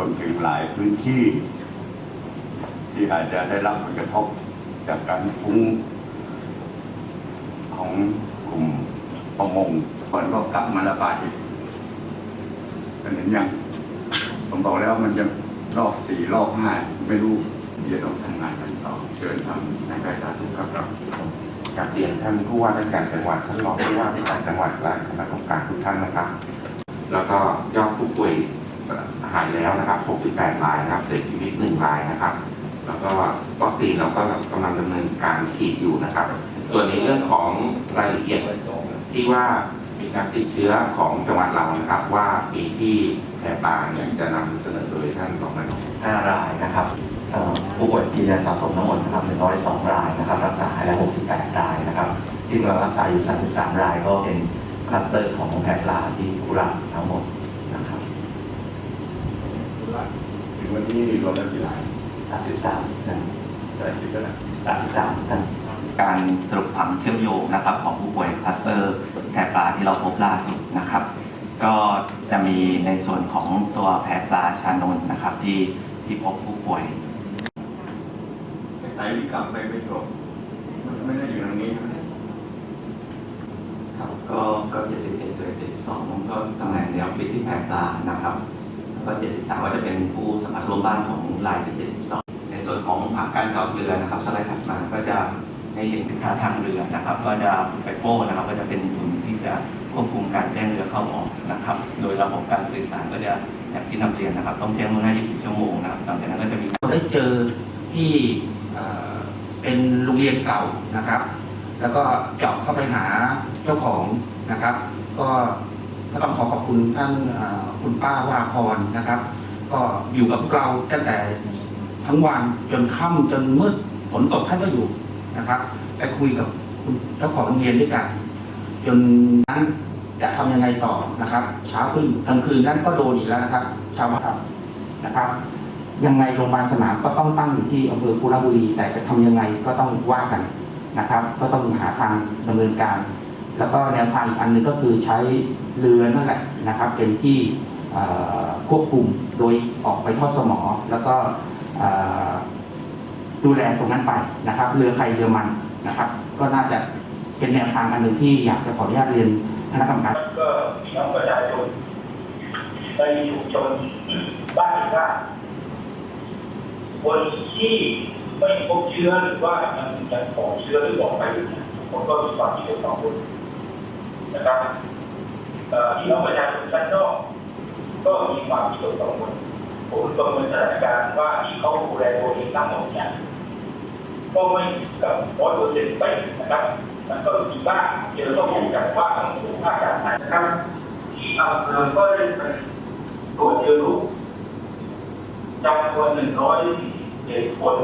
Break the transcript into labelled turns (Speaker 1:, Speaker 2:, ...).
Speaker 1: วมถึงหลายพื้นที่ ที่อาจจะได้รับผลกระทบจากการฟุ้งของกลุ่มประมงก่อนก็กลับมาระบาดอีกเป็นเห็นยังผมบอกแล้วมันจะรอบสี่รอบห้าไม่รู้เดี๋ยวต้องทำงานกันต่อเชิญทำในการสาธุครับครับ
Speaker 2: กราบเรียนท่านผู้ว่าราชการจังหวัดท่านรองผู้ว่าราชการจังหวัดและคณะกรรมการทุกท่านนะครับ แล้วก็ยอดผู้ป่วย หายแล้วนะครับ 68 รายนะครับ เสียชีวิต 1 รายนะครับ แล้วก็วัคซีนเราก็กำลังดำเนินการฉีดอยู่นะครับ ส่วนในเรื่องของรายละเอียดที่ว่ามีการติดเชื้อของจังหวัดเรานะครับ ว่าปีที่แพร่ปาเนี่ยจะนำเสนอโดยท่านรองนายก
Speaker 3: 5รายนะครับผู้ป่วยยืนยันสะสมทั้งหมดนะครับ102 รายนะครับ รักษาหายแล้ว 68 รายนะครับ ที่เรารักษาอยู่ 33 รายก็เป็นคลัสเตอร์ของแพทย์ลาที่กุราชทั้งหมด
Speaker 1: ถึงวันนี้เราได้กี่ราย
Speaker 3: 33ท่าน
Speaker 1: ได้กี่เท่าไหร่
Speaker 3: 33ท่าน
Speaker 4: การสรุปความเชื่อมโยงนะครับของผู้ป่วยคลัสเตอร์แพร่ปลาที่เราพบล่าสุดนะครับ ก็จะมีในส่วนของตัวแพร่ปลาชานนท์นะครับที่ที่พบผู้ป่วย
Speaker 1: ไม่ไต่ที่กลับไปไม่จบมันไม่ได้อยู่ตรงนี้
Speaker 4: ครับก็ก็77เจ็ด72ก็ตำแหน่งแนวคิดที่แพร่ปลานะครับแล้ว ก็73ก็จะเป็นผู้สัมผัสร่วมบ้านของรายที่72ในส่วนของผังการจอดเรือนะครับสไลด์ถัดมาก็จะให้เห็นท่าทางเรือนะครับ ก็จะไปโป้นะครับ ก็จะเป็นศูนย์ที่จะควบคุมการแจ้งเรือเข้าออกนะครับ โดยระบบการสื่อสารก็จะอย่างที่นำเรียนนะครับ ต้องแจ้งล่วงหน้า 24 ชั่วโมงนะครับหลังจากนั้นก็จะมี
Speaker 5: ได้เจอที่เอ่อเป็นโรงเรียนเก่านะครับ แล้วก็เจาะเข้าไปหาเจ้าของนะครับ ก็ ก็ต้องขอขอบคุณท่านคุณป้าวราพรนะครับ ก็อยู่กับพวกเราตั้งแต่ทั้งวันจนค่ำจนมืดฝนตกท่านก็อยู่นะครับไปคุยกับคุณเจ้าของโรงเรียนด้วยกัน จนนั้นจะทำยังไงต่อนะครับ เช้าขึ้นกลางคืนนั้นก็โดนอีกแล้วนะครับชามาครับนะครับ ยังไงโรงพยาบาลสนามก็ต้องตั้งอยู่ที่อำเภอกุรบุรีแต่จะทำยังไงก็ต้องว่ากันนะครับ ก็ต้องหาทางดำเนินการ แล้วก็แนวทางอีกอันหนึงก็คือใช้เรือนั่นแหละนะครับ เป็นที่ควบคุมโดยออกไปทอดสมอ แล้วก็ดูแลตรงนั้นไปนะครับ เรือใครเรือมันนะครับ ก็น่าจะเป็นแนวทางอันหนึ่งที่อยากจะขออนุญาตเรียนคณะกรรมการ
Speaker 6: ก็พี่น้องประชาชนในชุมชนบ้านท่าคนที่ไม่พบเชื้อหรือว่ามันยังขอเชื้อหรือบอกไปอยู่เนี่ยผมก็มีความคิดเห็นสองคน นะครับพี่น้องประชาชนชั้นนอกก็มีความคิดเห็นสองคนผมประเมินสถานการณ์ว่าที่เขาดูแลตัวเองทั้งหมดเนี่ยก็ไม่กับร้อยเปอร์เซ็นต์ไปนะครับมันก็มีบ้างเดี๋ยวต้องอยู่จากว่าต้องดูภาคการไหนนะครับ ที่อำเภอก็ได้ไปตรวจเจอลูกจำนวนหนึ่งร้อยเจ็ดคน